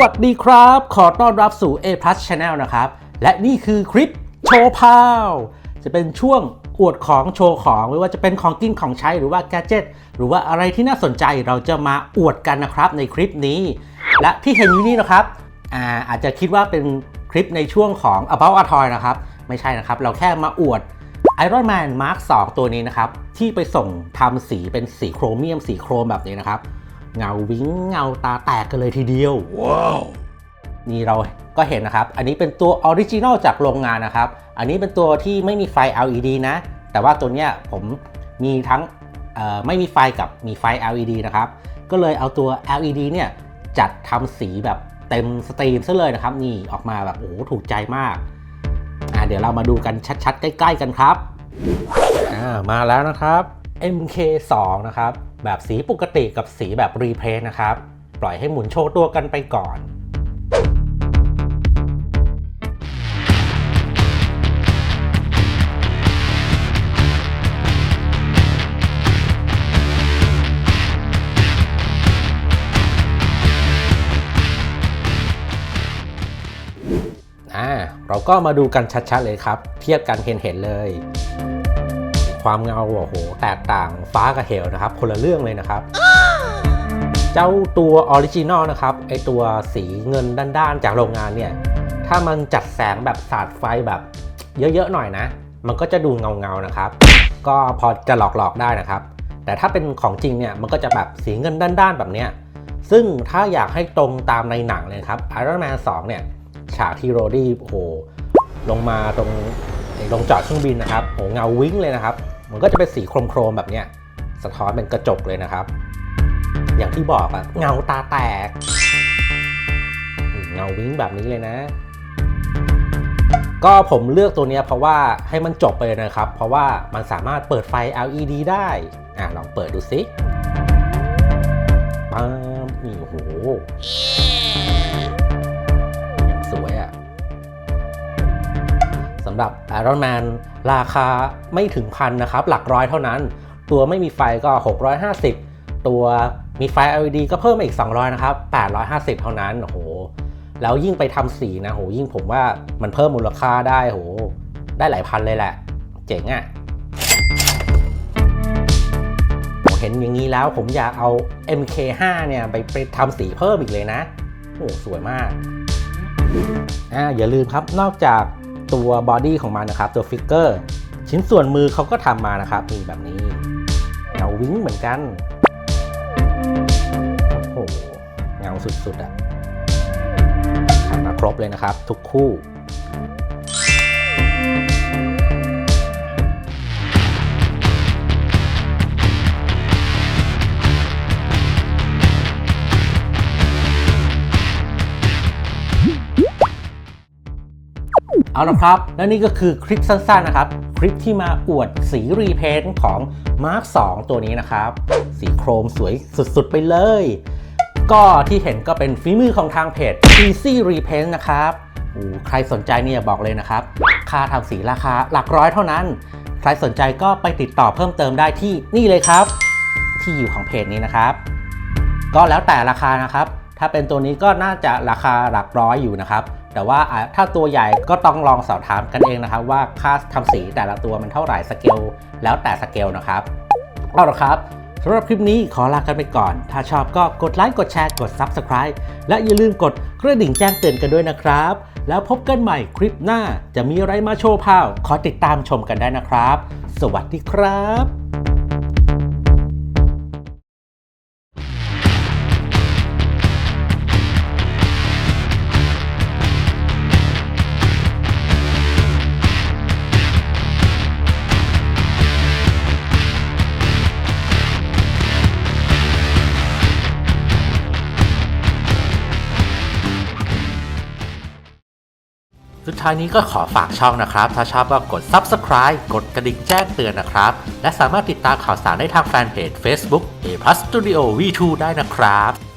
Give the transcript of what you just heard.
สวัสดีครับ ขอต้อนรับสู่ A Plus Channel นะครับ และนี่คือคลิปโชว์พาว จะเป็นช่วงอวดของโชว์ของไม่ว่าจะเป็นของกินของใช้หรือว่าแกจิตหรือว่าอะไรที่น่าสนใจเราจะมาอวดกันนะครับในคลิปนี้ และที่เห็นอยู่นี่นะครับอาอาจจะคิดว่าเป็นคลิปในช่วงของ About a Toy นะครับ ไม่ใช่นะครับ เราแค่มาอวด Iron Man Mark 2 ตัวนี้นะครับ ที่ไปส่งทำสีเป็นสีโครเมียมสีโครมแบบนี้นะครับ เงาวิ้งเงาตาแตกกันเลยทีเดียว ว้าว นี่เราก็เห็นนะครับ อันนี้เป็นตัวออริจินอลจากโรงงานนะครับ อันนี้เป็นตัวที่ไม่มีไฟ LED นะ แต่ว่าตัวเนี้ยผมมีทั้งเอ่อไม่มีไฟกับมีไฟ LED นะครับ ก็เลยเอาตัว LED เนี่ยจัดทำสีแบบเต็มสตรีมซะเลยนะครับ นี่ออกมาแบบโอ้โหถูกใจมาก อ่าเดี๋ยวเรามาดูกันชัดๆ ใกล้ ๆ กันครับ อ่ามาแล้วนะครับ MK2 นะครับ แบบสีปกติกับสีแบบรีเพลย์นะครับ ปล่อยให้หมุนโชว์ตัวกันไปก่อนอ่าเราก็มาดูกันชัดๆเลยครับ เทียบกันเห็นๆเลย ความเงาโอ้โหแตกต่างฟ้ากับเหวนะครับ คนละเรื่องเลยนะครับ เจ้าตัวออริจินอลนะครับไอตัวสีเงินด้านๆ จากโรงงานเนี่ยถ้ามันจัดแสงแบบสาดไฟแบบเยอะๆหน่อยนะ มันก็จะดูเงาๆนะครับ ก็พอจะหลอกๆได้นะครับ แต่ถ้าเป็นของจริงเนี่ยมันก็จะแบบสีเงินด้านๆ แบบเนี้ยซึ่งถ้าอยากให้ตรงตามในหนังเลยครับ Iron Man 2 เนี่ย ฉากที่โรดี้โอ้โหลงมาตรง ลงจอดเครื่องบินนะครับโอ้โหเงาวิ้งเลยนะครับ มันก็จะเป็นสีโครมๆแบบเนี้ยสะท้อนเป็นกระจกเลยนะครับ อย่างที่บอกอะเงาตาแตก เงาวิ้งแบบนี้เลยนะ ก็ผมเลือกตัวนี้เพราะว่าให้มันจบไปเลยนะครับ เพราะว่ามันสามารถเปิดไฟ LED ได้อะลองเปิดดูสิปั๊มนี่โอ้โหำหรับ Iron Man ราคาไม่ถึงพันนะครับ หลักร้อยเท่านั้น ตัวไม่มีไฟก็ 650 ตัวมีไฟ LED ก็เพิ่มมาอีก 200 นะครับ 850 เท่านั้น โอ้โห แล้วยิ่งไปทำสีนะโห ยิ่งผมว่ามันเพิ่มมูลค่าได้โห ได้หลายพันเลยแหละ เจ๋งอะ่ะผมเห็นอย่างนี้แล้วผมอยากเอา MK5 เนี่ยไปไปทำสีเพิ่มอีกเลยนะ โอ้สวยมากอ่าอย่าลืมครับนอกจาก ตัวบอดี้ของมันนะครับ ตัวฟิกเกอร์ ชิ้นส่วนมือเขาก็ทำมานะครับมีแบบนี้เงาวิ้งเหมือนกัน โอ้โหเงาสุดๆอะทำมาครบเลยนะครับ ทุกคู่ เอาละครับ และนี่ก็คือคลิปสั้นๆนะครับ คลิปที่มาอวดสีรีเพนต์ของ Mark 2 ตัวนี้นะครับ สีโครมสวยสุดๆไปเลย ก็ที่เห็นก็เป็นฝีมือของทางเพจ Easy Repaint นะครับโอ้ใครสนใจเนี่ยบอกเลยนะครับ ค่าทำสีราคาหลักร้อยเท่านั้น ใครสนใจก็ไปติดต่อเพิ่มเติมได้ที่นี่เลยครับ ที่อยู่ของเพจนี้นะครับ ก็แล้วแต่ราคานะครับ ถ้าเป็นตัวนี้ก็น่าจะราคาหลักร้อยอยู่นะครับ แต่ว่าถ้าตัวใหญ่ก็ต้องลองสอบถามกันเองนะครับ ว่าค่าทำสีแต่ละตัวมันเท่าไหร่สเกลแล้วแต่สเกลนะครับเอาละครับสำหรับคลิปนี้ขอลากันไปก่อน ถ้าชอบก็กดไลค์กดแชร์กด Subscribe และอย่าลืมกดกระดิ่งแจ้งเตือนกันด้วยนะครับ แล้วพบกันใหม่คลิปหน้าจะมีอะไรมาโชว์พาวขอติดตามชมกันได้นะครับ สวัสดีครับ สุดท้ายนี้ก็ขอฝากช่องนะครับ ถ้าชอบก็กด Subscribe กดกระดิ่งแจ้งเตือนนะครับ และสามารถติดตามข่าวสารได้ทางแฟนเพจ Facebook A Plus Studio V2 ได้นะครับ